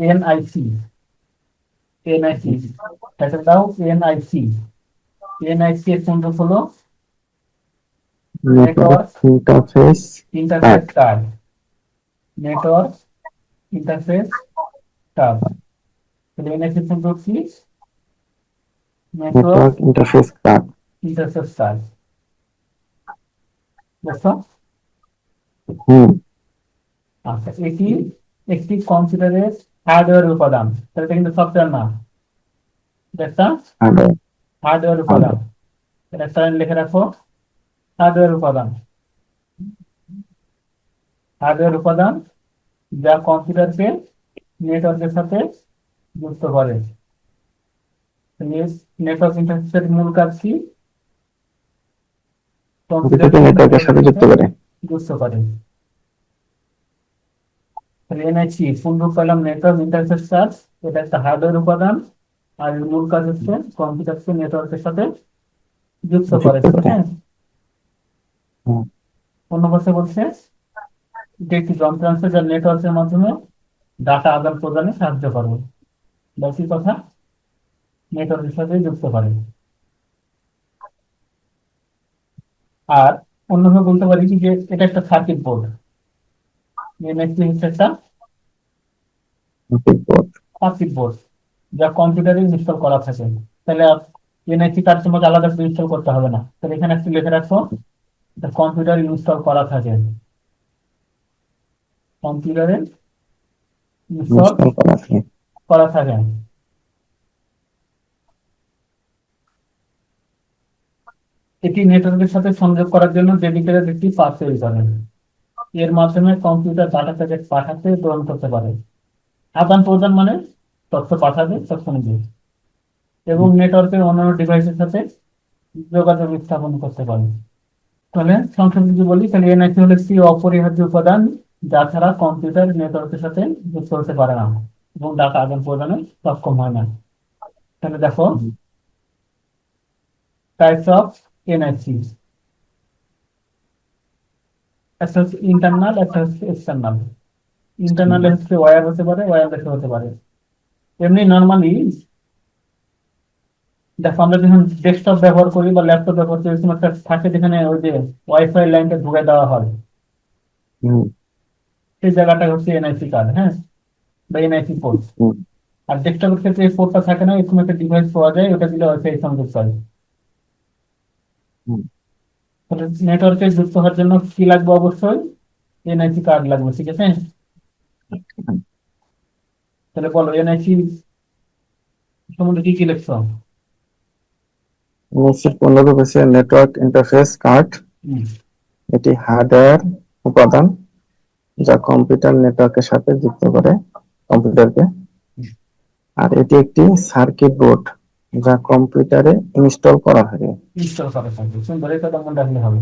NIC NIC title দাও NIC NIC এর পূর্ণরূপ হলো network interface interface card network interface card তাহলে এনআইসি পূর্ণরূপ কি network network interface card interface card বুঝছ হুম আচ্ছা এটি একটি কম্পিউটারের হার্ডওয়্যার উপাদান তাহলে এটা কিন্তু সফটওয়্যার না। একটা হার্ডওয়্যার হার্ডওয়্যার উপাদান এটা লিখে রাখো। হার্ডওয়্যার উপাদান হার্ডওয়্যার উপাদান যা কম্পিউটারকে নেটওয়ার্কের সাথে যুক্ত করে। নেটওয়ার্ক ইন্টারফেসের মূল কাজ কি? কম্পিউটারকে নেটওয়ার্কের সাথে যুক্ত করে। যুক্ত করে। এনআইসি পূর্ণরূপ পেলাম নেটওয়ার্ক ইন্টারফেস কাজ এটা একটা হার্ডওয়্যার উপাদান আর মূল কাজ হচ্ছে কম্পিউটারকে নেটওয়ার্কের সাথে যুক্ত করে হ্যাঁ। অন্য ভাষায় বলছে যে একটি যন্ত্রাংশ যা নেটওয়ার্কের মাধ্যমে ডাটা আদান প্রদানে সাহায্য করবে। বাকি কথা নেটওয়ার্কের সাথে যুক্ত করে। আর অন্যভাবে বলতে পারি কি যে এটা একটা সার্কিট বোর্ড এনএসপি হচ্ছে একটা সার্কিট বোর্ড যা কম্পিউটারে ইনস্টল করা থাকে। তাহলে এনআইসি কার্ড তোমাকে আলাদা করে ইনস্টল করতে হবে না। তাহলে এখানে একটু লিখে রাখো ইনস্টল করা থাকে। কম্পিউটারে ইনস্টল করা থাকে। এটি নেটওয়ার্কের সাথে সংযোগ করার জন্য ডেডিকেটেড একটি পাস তৈরি করে এর মাধ্যমে কম্পিউটার ডাটা প্যাকেট পাঠাতে গ্রহণ করতে পারে। আদান প্রদান মানে তথ্য পাঠাবে নিবে এবং নেটওয়ার্কের অন্যান্য ডিভাইসের সাথে যোগাযোগ স্থাপন করতে পারে। তাহলে সংক্ষেপে যদি বলি, তাহলে এনআইসি হলো একটি অপরিহার্য উপাদান যা ছাড়া কম্পিউটার নেটওয়ার্কের সাথে যুক্ত হতে পারে না এবং ডাটা আদান প্রদানে সক্ষম হয় না। তাহলে দেখো টাইপস অফ এনআইসি একটা হচ্ছে ইন্টারনাল একটা হচ্ছে এক্সটার্নাল ইন্টারনাল হচ্ছে ওয়্যার হতে পারে ওয়্যারলেস হতে পারে। এমনি নর্মালি দেখো আমরা যখন ডেস্কটপ ব্যবহার করি বা ল্যাপটপ ব্যবহার করি এরকম একটা থাকে যেখানে ওই যে ওয়াইফাই লাইনটা ঢুকে দেওয়া হয়। সেই জায়গাটা হচ্ছে এনআইসি কার্ড হ্যাঁ? বা এনআইসি পোর্ট আর ডেস্কটপের ক্ষেত্রে এই পোর্টটা থাকে না এরকম একটা ডিভাইস পাওয়া যায় ওটা দিলে ওয়াইফাই সংযোগ করে। তাহলে নেটওয়ার্কে যুক্ত হওয়ার জন্য কি লাগবে অবশ্যই? এনআইসি কার্ড লাগবে ঠিক আছে? তাহলে বলো এনআইসি সম্বন্ধে কি কি লিখছো? নিশ্চিত পূর্ণরূপ হচ্ছে নেটওয়ার্ক ইন্টারফেস কার্ড এটি হার্ডওয়্যার উপাদান যা কম্পিউটার নেটওয়ার্কের সাথে যুক্ত করে কম্পিউটারকে আর এটি একটি সার্কিট বোর্ড যা কম্পিউটারে ইনস্টল করা থাকে। ইনস্টল করা থাকে সুন্দর এটা মনে রাখলে হবে।